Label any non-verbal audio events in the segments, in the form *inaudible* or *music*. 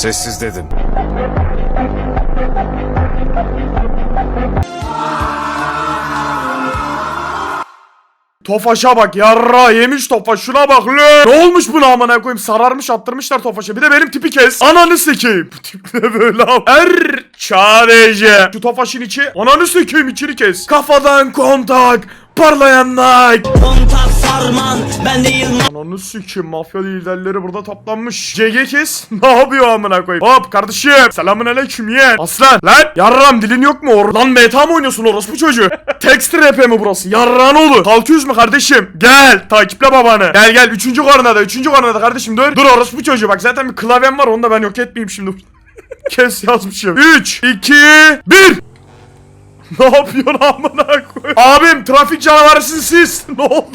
Sessiz dedim. Tofaş'a bak yarra yemiş Tofaş şuna bak lan. Ne olmuş buna amına koyayım sararmış attırmışlar Tofaş'a bir de benim tipi kes. Ananı sikeyim. Bu tip ne böyle abi. Er çarece. Şu Tofaş'ın içi ananı sikeyim içini kes. Kafadan kontak parlayan. Kontak sarman ben değil Ananı sikeyim mafya liderleri burada toplanmış. Kes *laughs* ne yapıyor amına koyayım. Hop kardeşim selamun aleyküm yeğen. Aslan lan yarram dilin yok mu? Or lan meta mı oynuyorsun orospu çocuğu? *laughs* Text rap mi burası? Yarran oğlu. Kalkıyoruz mu kardeşim? Gel takiple babanı. Gel gel üçüncü kornada üçüncü kornada kardeşim dur. Dur orospu çocuğu bak zaten bir klavyem var onu da ben yok etmeyeyim şimdi. *laughs* Kes yazmışım. 3, 2, 1. *laughs* Ne yapıyorsun amına koyayım? Abim trafik canavarısın siz. *laughs* Ne oldu?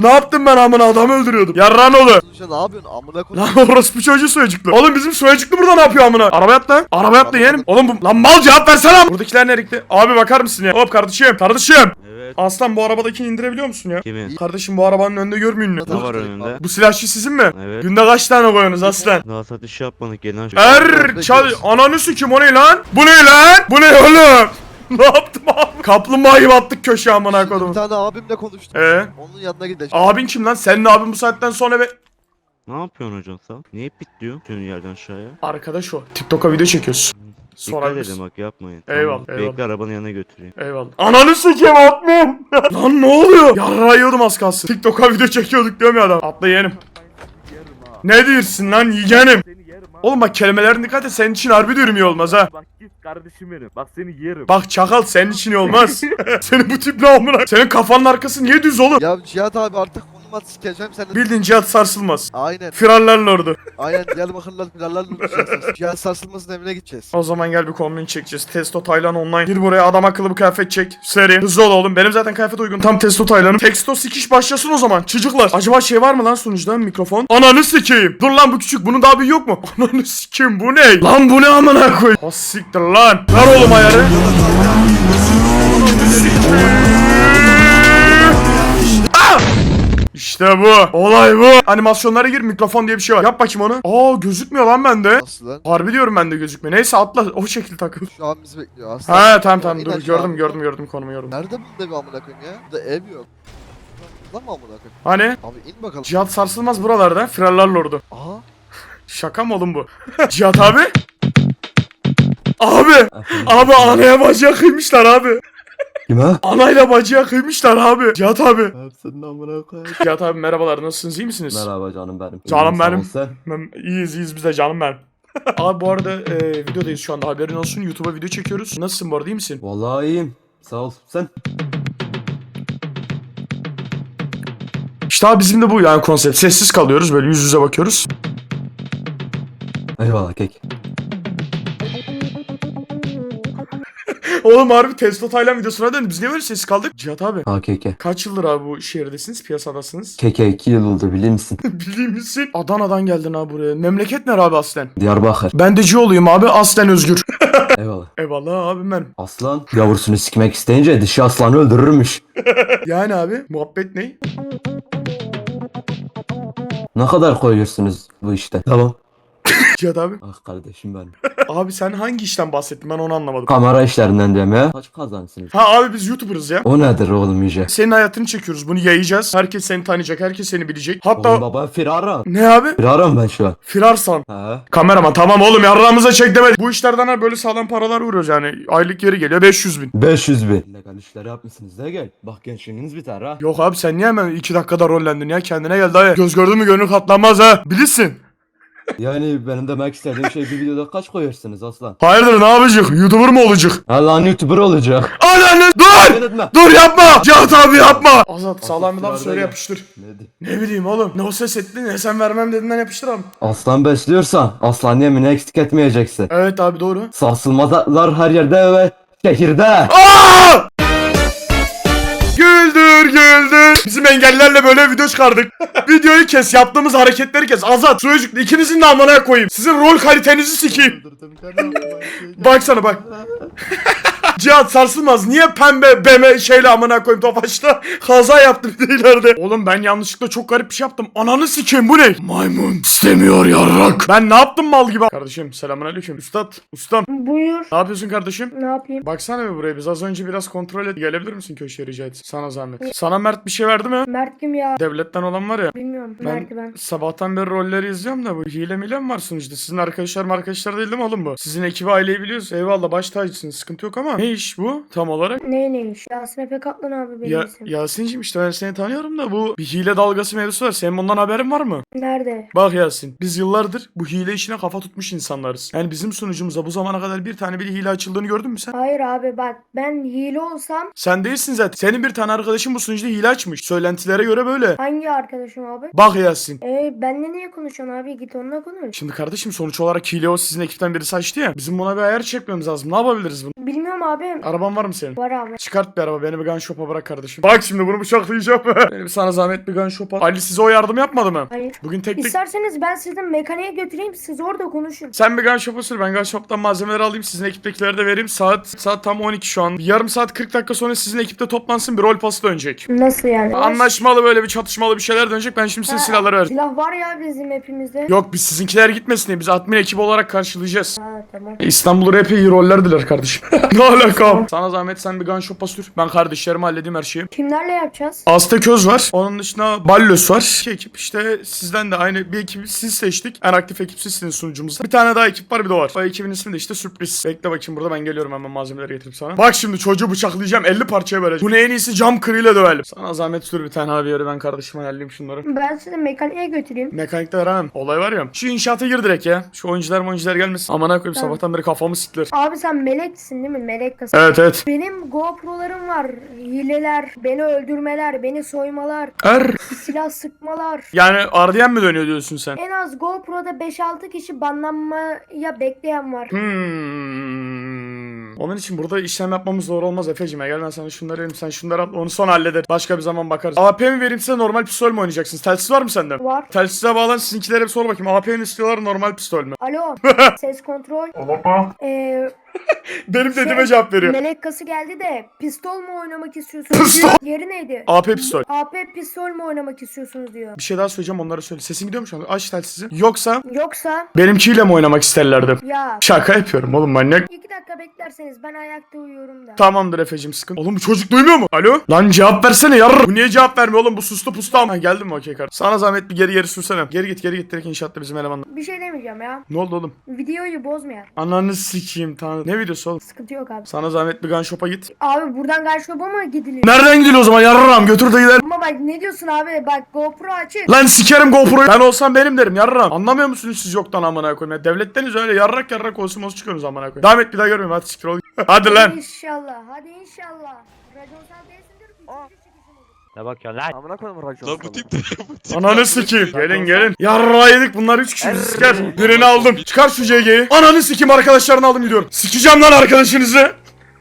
ne yaptım ben amına adam öldürüyordum. Yarran oğlu. Sonuçta ne yapıyorsun amına koy. Lan orospu çocuğu soyacıklı. Oğlum bizim soyacıklı burada ne yapıyor amına? Araba yat lan. Araba yat da yeğenim. Oğlum bu lan mal cevap versene. Buradakiler nerede? Abi bakar mısın ya? Hop kardeşim. Kardeşim. Evet. Aslan bu arabadakini indirebiliyor musun ya? Kimin? Kardeşim bu arabanın önünde görmüyor musun? Ne var önünde? Bu silahçı sizin mi? Evet. Günde kaç tane koyuyorsunuz aslan? Daha satış yapmadık gelen şu. Er çal ananı sikim o ne lan? Bu ne lan? Bu ne oğlum? Ne yaptım abi? Kaplumbağa gibi attık köşeye amına Bir koydum. tane abimle konuştum. Ee? Onun yanına gideceğim. Abin kim lan? Senin abin bu saatten sonra be... Ne yapıyorsun hocam sen? Niye pitliyor? Tüm yerden aşağıya. Arkadaş o. TikTok'a video çekiyoruz. Dikkat Sorabilirsin. edin bak yapmayın. Eyvallah, Tamam, eyvallah. Bekle arabanın yanına götüreyim. Eyvallah. Ananı sikeyim atmam. *laughs* Lan ne oluyor? Yarrağı yiyordum az kalsın. TikTok'a video çekiyorduk diyorum ya adam. Atla yeğenim. Ne diyorsun lan yeğenim? Oğlum bak kelimelerine dikkat et senin için harbi diyorum iyi olmaz ha. Bak git kardeşim benim. Bak seni yerim. Bak çakal senin için iyi olmaz. *laughs* Senin bu tip ne amına? Senin kafanın arkası niye düz oğlum? Ya Cihat abi artık at sikeceğim seni. Bildiğin Cihat sarsılmaz. Aynen. Firarların ordu. Aynen Diyarbakırlar planlarla uçacaksın. Cihat sarsılmasın evine gideceğiz. O zaman gel bir kombin çekeceğiz. Testo Taylan online. Gir buraya adam akıllı bir kıyafet çek. Seri. Hızlı ol oğlum. Benim zaten kıyafet uygun. Tam Testo Taylan'ım. Testo sikiş başlasın o zaman. Çocuklar. Acaba şey var mı lan sunucuda mikrofon? Ananı sikeyim. Dur lan bu küçük. Bunun daha büyüğü yok mu? *laughs* Ananı sikeyim bu ne? Lan bu ne amına koy? Ha siktir lan. Ver oğlum ayarı. Ananı sikeyim. İşte bu. Olay bu. Animasyonlara gir mikrofon diye bir şey var. Yap bakayım onu. Aa gözükmüyor lan bende. Nasıl lan? Harbi diyorum ben de gözükmüyor. Neyse atla o şekilde takıl. Şu an bizi bekliyor aslında. Ha tamam tamam dur gördüm gördüm gördüm konumu gördüm. Nerede bunda bir amına koyayım ya? Burada ev yok. Lan mı amına koyayım? Hani Abi in bakalım. Cihat sarsılmaz buralarda. Firarlar lordu. Aha. Şaka mı oğlum bu? *laughs* Cihat abi? Abi! Abi anaya bacıya kıymışlar abi. Kime? Anayla bacıya kıymışlar abi. Cihat abi. Hepsinin amına koyayım. Cihat abi merhabalar nasılsınız iyi misiniz? Merhaba canım benim. Canım benim. Sen? Ben- İyiyiz iyiyiz biz de canım benim. *laughs* abi bu arada e, videodayız şu anda haberin olsun YouTube'a video çekiyoruz. Nasılsın bu arada iyi misin? Vallahi iyiyim. Sağ ol. Sen? İşte abi bizim de bu yani konsept. Sessiz kalıyoruz böyle yüz yüze bakıyoruz. Eyvallah kek. Oğlum harbi Tesla Taylan videosuna döndü. Biz niye böyle sessiz kaldık? Cihat abi. Ha keke. Kaç yıldır abi bu şehirdesiniz, piyasadasınız? Keke 2 yıl oldu bilir misin? *laughs* Bildiğin misin? Adana'dan geldin abi buraya. Memleket nere abi aslen? Diyarbakır. Ben de Cioğlu'yum abi, aslen özgür. *laughs* Eyvallah. Eyvallah abim benim. Aslan yavrusunu sikmek isteyince dişi aslanı öldürürmüş. *laughs* Yani abi, muhabbet ne? Ne kadar koyuyorsunuz bu işte? Tamam. *laughs* Cihat abi. Ah kardeşim benim. Abi sen hangi işten bahsettin ben onu anlamadım. Kamera işlerinden deme. Kaç kazansınız? Ha abi biz YouTuber'ız ya. O nedir oğlum iyice? Senin hayatını çekiyoruz. Bunu yayacağız. Herkes seni tanıyacak. Herkes seni bilecek. Oğlum Hatta baba firara. ne abi? Firarım ben şu an. Firarsan. Ha. Kameraman tamam oğlum yarrağımıza çek demedi. Bu işlerden ha böyle sağlam paralar vuruyoruz yani. Aylık yeri geliyor 500 bin. 500 bin. Legal işleri yapmışsınız da gel. Bak gençliğiniz biter ha. Yok abi sen niye hemen 2 dakikada rollendin ya kendine gel dayı. Göz gördün mü gönül katlanmaz ha. Bilirsin. Yani benim demek istediğim şey bir videoda kaç koyarsınız aslan? Hayırdır ne yapacak? Youtuber mı olacak? Allah'ın YouTuber olacak. Ananı dur! etme. Dur yapma! Cihat abi yapma! Azat sağlam bir laf söyle gel. yapıştır. Ne di- Ne bileyim oğlum. Ne o ses etti ne sen vermem dediğinden yapıştır abi. Aslan besliyorsan aslan yemini eksik etmeyeceksin. Evet abi doğru. Sarsılmazlar her yerde ve şehirde. Aa! Güldür güldür. Bizim engellerle böyle video çıkardık. *laughs* Videoyu kes yaptığımız hareketleri kes. Azat Sucuklu ikinizin de amına koyayım. Sizin rol kalitenizi sikeyim. Baksana bak. *laughs* Cihat sarsılmaz. Niye pembe beme şeyle amına koyayım tofaşta *laughs* kaza yaptım bir *laughs* de ileride. Oğlum ben yanlışlıkla çok garip bir şey yaptım. Ananı sikeyim bu ne? Maymun istemiyor yarrak. Ben ne yaptım mal gibi? Kardeşim selamünaleyküm. Üstad, ustam. Buyur. Ne yapıyorsun kardeşim? Ne yapayım? Baksana bir buraya biz az önce biraz kontrol et. Gelebilir misin köşeye rica et. Sana zahmet. Sana Mert bir şey verdi mi? Mert kim ya? Devletten olan var ya. Bilmiyorum. Ben, Mert'i ben. sabahtan beri rolleri izliyorum da bu hile mile mi var sonuçta? Sizin arkadaşlar arkadaşlar değil mi oğlum bu? Sizin ekibi aileyi biliyoruz. Eyvallah baş tacısınız. Sıkıntı yok ama. Ne iş bu tam olarak? Ne neymiş? Yasin Efe Kaplan abi benim Ya, isim. Yasin'cim işte ben seni tanıyorum da bu bir hile dalgası mevzusu var. Senin bundan haberin var mı? Nerede? Bak Yasin biz yıllardır bu hile işine kafa tutmuş insanlarız. Yani bizim sunucumuza bu zamana kadar bir tane bile hile açıldığını gördün mü sen? Hayır abi bak ben hile olsam Sen değilsin zaten. Senin bir tane arkadaşın bu sunucuda hile açmış. Söylentilere göre böyle. hangi arkadaşım abi? Bak Yasin. E benle niye konuşuyorsun abi? Git onunla konuş. Şimdi kardeşim sonuç olarak hile o sizin ekipten birisi açtı ya. Bizim buna bir ayar çekmemiz lazım. Ne yapabiliriz bunu? Bilmiyorum abi. Araban var mı senin? Var abi. Çıkart bir araba beni bir gun shop'a bırak kardeşim. Bak şimdi bunu bıçaklayacağım. *laughs* Benim sana zahmet bir gun shop'a. Ali size o yardım yapmadı mı? Hayır. Bugün tek tek... İsterseniz ben sizi mekaniğe götüreyim siz orada konuşun. Sen bir gun shop'a sür ben gun shop'tan malzemeleri alayım sizin ekiptekileri de vereyim. Saat saat tam 12 şu an. Bir yarım saat 40 dakika sonra sizin ekipte toplansın bir rol pası dönecek. Nasıl yani? Anlaşmalı böyle bir çatışmalı bir şeyler dönecek. Ben şimdi size silahları ver. Silah var ya bizim hepimizde. Yok biz sizinkiler gitmesin diye biz admin ekibi olarak karşılayacağız. Ha tamam. İstanbul rap iyi roller diler kardeşim. *laughs* ne alaka? Sana zahmet sen bir gun shop'a sür. Ben kardeşlerime halledeyim her şeyi. Kimlerle yapacağız? Asta Köz var. Onun dışında Ballos var. İki ekip işte sizden de aynı bir ekibi siz seçtik. En aktif ekip sizsiniz sunucumuzda. Bir tane daha ekip var bir de o var. O ekibin ismi de işte sürpriz. Bekle bakayım burada ben geliyorum hemen malzemeleri getirip sana. Bak şimdi çocuğu bıçaklayacağım 50 parçaya böleceğim. Bunu en iyisi cam kırıyla dövelim. Sana zahmet sür bir tane abi yeri ben kardeşime ayarlayayım şunları. Ben sizi mekaniğe götüreyim. Mekanikte veremem. Olay var ya. Şu inşaata gir direkt ya. Şu oyuncular oyuncular gelmesin. Amına koyayım Tamam. sabahtan beri kafamı siktiler. Abi sen meleksin değil mi? Melek kası. Evet evet. Benim GoPro'larım var. Hileler, beni öldürmeler, beni soymalar, Er. silah sıkmalar. Yani RDM mi dönüyor diyorsun sen? En az GoPro'da 5-6 kişi banlanmaya bekleyen var. Hmm. Onun için burada işlem yapmamız zor olmaz Efe'cim. Gel ben sana şunları vereyim. Sen şunları al. Onu son halleder. Başka bir zaman bakarız. AP mi vereyim size normal pistol mü oynayacaksınız? Telsiz var mı sende? Var. Telsize bağlan sizinkilere bir sor bakayım. AP mi istiyorlar normal pistol mü? Alo. *laughs* Ses kontrol. Ee, *laughs* Benim Şey, dediğime cevap veriyor. melek kası geldi de pistol mu oynamak istiyorsunuz? Pistol. Yeri neydi? AP pistol. AP pistol mu oynamak istiyorsunuz diyor. Bir şey daha söyleyeceğim onlara söyle. Sesin gidiyor mu şu an? Aç telsizi. Yoksa Yoksa benimkiyle mi oynamak isterlerdi? ya Şaka yapıyorum oğlum manyak. iki dakika beklerseniz ben ayakta uyuyorum da. Tamamdır Efe'cim sıkıntı. Oğlum bu çocuk duymuyor mu? Alo? Lan cevap versene yarrım. Bu niye cevap vermiyor oğlum? Bu sustu pustu ama. Geldin mi okey kardeşim? Sana zahmet bir geri geri sürsene. Geri git geri git direkt inşaatta bizim elemanla. Bir şey demeyeceğim ya. Ne oldu oğlum? Videoyu bozmayalım. Ananı sikeyim tanrım. Ne videosu oğlum? Sıkıntı yok abi. Sana zahmet bir gun shop'a git. Abi buradan garşoba mı gidiliyor? Nereden gidiyor o zaman yarram götür de gidelim. Ama bak ne diyorsun abi? Bak GoPro açık. Lan sikerim GoPro'yu. Ben olsam benim derim yarram. Anlamıyor musunuz siz yoktan amına koyayım ya? Devletteniz öyle yarrak yarrak olsun olsun çıkıyorsunuz amına koyayım. Devam et bir daha görmeyeyim hadi sikir ol. *laughs* hadi lan. İnşallah. Hadi inşallah. Raconsal değilsindir. Ne bakıyorsun lan? Amına koyayım racon. Lan bu tip de *laughs* bu tip Ananı sikeyim. Gelin gelin. Yarra yedik bunlar 3 kişi bizi siker. Birini aldım. Çıkar şu CG'yi. Ananı sikeyim arkadaşlarını aldım gidiyorum. Sikeceğim lan arkadaşınızı.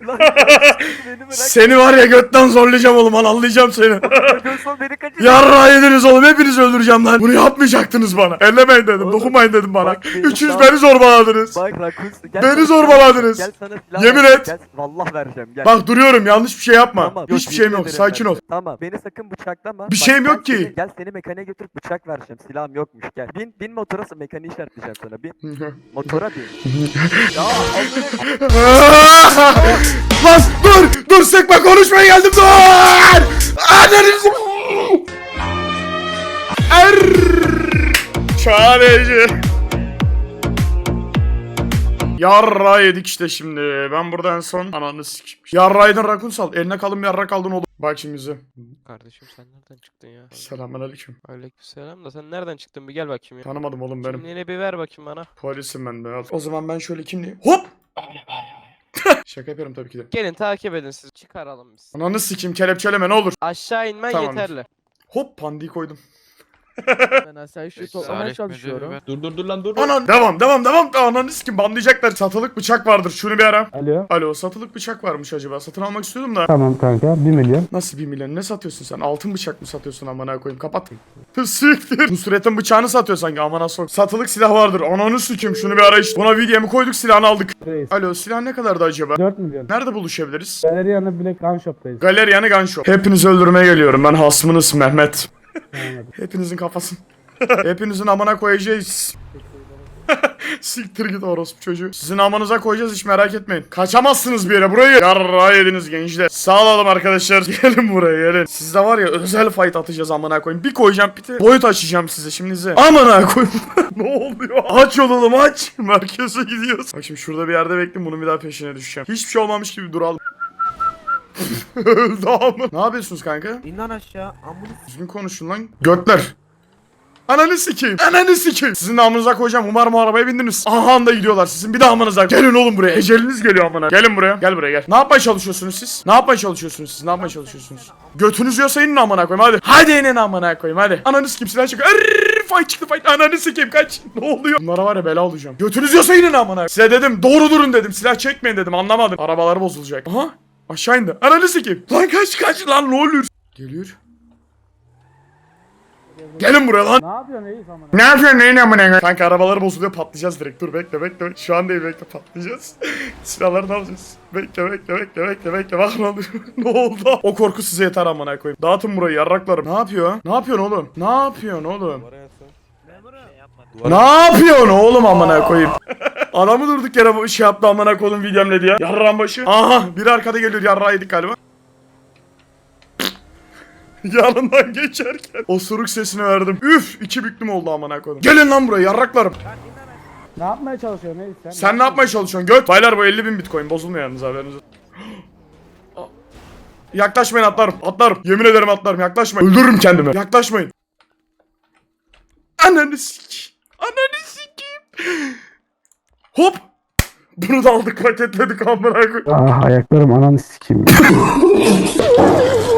*laughs* Seni var ya götten zorlayacağım oğlum anlayacağım seni. *laughs* Racon beni kaçır. Yarra yediniz oğlum hepinizi öldüreceğim lan. Bunu yapmayacaktınız bana. Ellemeyin dedim Oğlum, dokunmayın dedim bana. bak benim Üçünüz beni zorbaladınız. Bak Rakun gel. Beni sana zorbaladınız. silah- Gel sana silah Yemin vereceğim, et. Gel, vallahi vereceğim gel. Bak duruyorum yanlış bir şey yapma. Tamam, Hiçbir şeyim yemin yok ederim sakin ol. Tamam beni sakın bıçaklama. Bir şeyim gel yok ki. seni- gel seni mekaniğe götürüp bıçak vereceğim. Silahım yokmuş gel. Bin bin motora mekaniği işaretleyeceğim sana. Bin motora bin. ya *laughs* amına- Lan dur dur sıkma konuşmaya geldim dur. Annenizi. Er. Çareci. Yarra yedik işte şimdi. Ben burada en son ananı sikeyim. Yarraydın rakun sal. Eline kalın bir yarrak aldın oğlum. Bak şimdi bize. Kardeşim sen nereden çıktın ya? Selamünaleyküm. Aleykümselam da sen nereden çıktın bir gel bakayım ya. Tanımadım oğlum benim. Kimliğini bir ver bakayım bana. Polisim ben de. al. O zaman ben şöyle kimliği. Hop. Şaka yapıyorum tabii ki de. Gelin takip edin siz. Çıkaralım biz. Ananı sikeyim kelepçeleme ne olur. Aşağı inmen Tamamdır. yeterli. Hop pandiyi koydum. Ben asayiş *laughs* toplamaya çalışıyorum. Dur dur dur lan dur. Anan devam devam devam. Ananı sikim banlayacaklar. Satılık bıçak vardır. Şunu bir ara. Alo. Alo satılık bıçak varmış acaba. Satın almak istiyordum da. Tamam kanka 1 milyon. Nasıl bir milyon? Ne satıyorsun sen? Altın bıçak mı satıyorsun amına koyayım? Kapat. Siktir. Nusret'in bıçağını satıyor sanki amına sok. Satılık silah vardır. Ananı sikim şunu bir ara işte. Buna videomu koyduk silahını aldık. Reis. Alo silah ne kadardı acaba? 4 milyon. Nerede buluşabiliriz? Galeriyanı Black Gun Shop'tayız. Galeriyanı Gun Shop. Hepinizi öldürmeye geliyorum. Ben hasmınız Mehmet. Hepinizin kafasını. Hepinizin amına koyacağız. *laughs* Siktir git orospu çocuğu. Sizin amanıza koyacağız hiç merak etmeyin. Kaçamazsınız bir yere buraya. Yarra yediniz gençler. Sağ olalım arkadaşlar. *laughs* Gelin buraya gelin. Sizde var ya özel fight atacağız amına koyayım. Bir koyacağım de boyut açacağım size şimdi size. Amına koyayım. *laughs* ne oluyor? Aç olalım aç. Merkeze gidiyoruz. Bak şimdi şurada bir yerde bekleyin bunun bir daha peşine düşeceğim. Hiçbir şey olmamış gibi duralım. Öldü ama. Ne yapıyorsunuz kanka? İn lan aşağı. Ambulans. Düzgün konuşun lan. Götler. Ananı sikeyim. Ananı sikeyim. Sizin namınıza koyacağım. Umarım o arabaya bindiniz. Aha da gidiyorlar. Sizin bir de amınıza. Gelin oğlum buraya. Eceliniz geliyor amına. Gelin buraya. Gel buraya gel. Ne yapmaya çalışıyorsunuz siz? Ne yapmaya çalışıyorsunuz siz? Ne yapmaya çalışıyorsunuz? Götünüz yiyorsa inin amına koyayım hadi. Hadi inin amına koyayım hadi. Ananı sikeyim silah çıkıyor. Arrrr, fight çıktı fight. Ananı sikeyim kaç. *laughs* Ne oluyor? Bunlara var ya bela olacağım. Götünüz yiyorsa inin amına. Size dedim doğru durun dedim. Silah çekmeyin dedim. Anlamadım. Arabaları bozulacak. Aha. Aşağı indi. Ananı sikeyim. Lan kaç kaç lan ne oluyor? Geliyor. Gelin buraya lan. Ne yapıyorsun reis amına? Ne yapıyorsun neyin amına koyayım? Kanka arabaları bozuluyor patlayacağız direkt. Dur bekle bekle. Şu an değil bekle patlayacağız. *laughs* Silahları ne yapacağız? Bekle bekle bekle bekle bekle. Bak ne oluyor? *laughs* ne oldu? O korku size yeter amına koyayım. Dağıtın burayı yarraklarım. Ne yapıyor? Ne yapıyorsun oğlum? Ne yapıyorsun oğlum? Ne yapıyorsun oğlum amına koyayım? Adamı durduk yere bu şey yaptı amına koyayım videom ne diye. Yarran başı. Aha biri arkada geliyor yarrağı yedik galiba. *laughs* Yanından geçerken osuruk sesini verdim. Üf iki büklüm oldu amına koyayım. Gelin lan buraya yarraklarım. Ne yapmaya çalışıyorsun reis sen? Sen ne yapmaya çalışıyorsun göt? Baylar bu 50 bin bitcoin bozulmuyor yalnız haberiniz. *gasps* Yaklaşmayın atlarım atlarım. Yemin ederim atlarım yaklaşmayın. Öldürürüm kendimi. Yaklaşmayın. Ananı sik. Ananı sikeyim. Hop. Bunu da aldık paketledik amına koyayım. Ah ayaklarım ananı sikeyim. *laughs*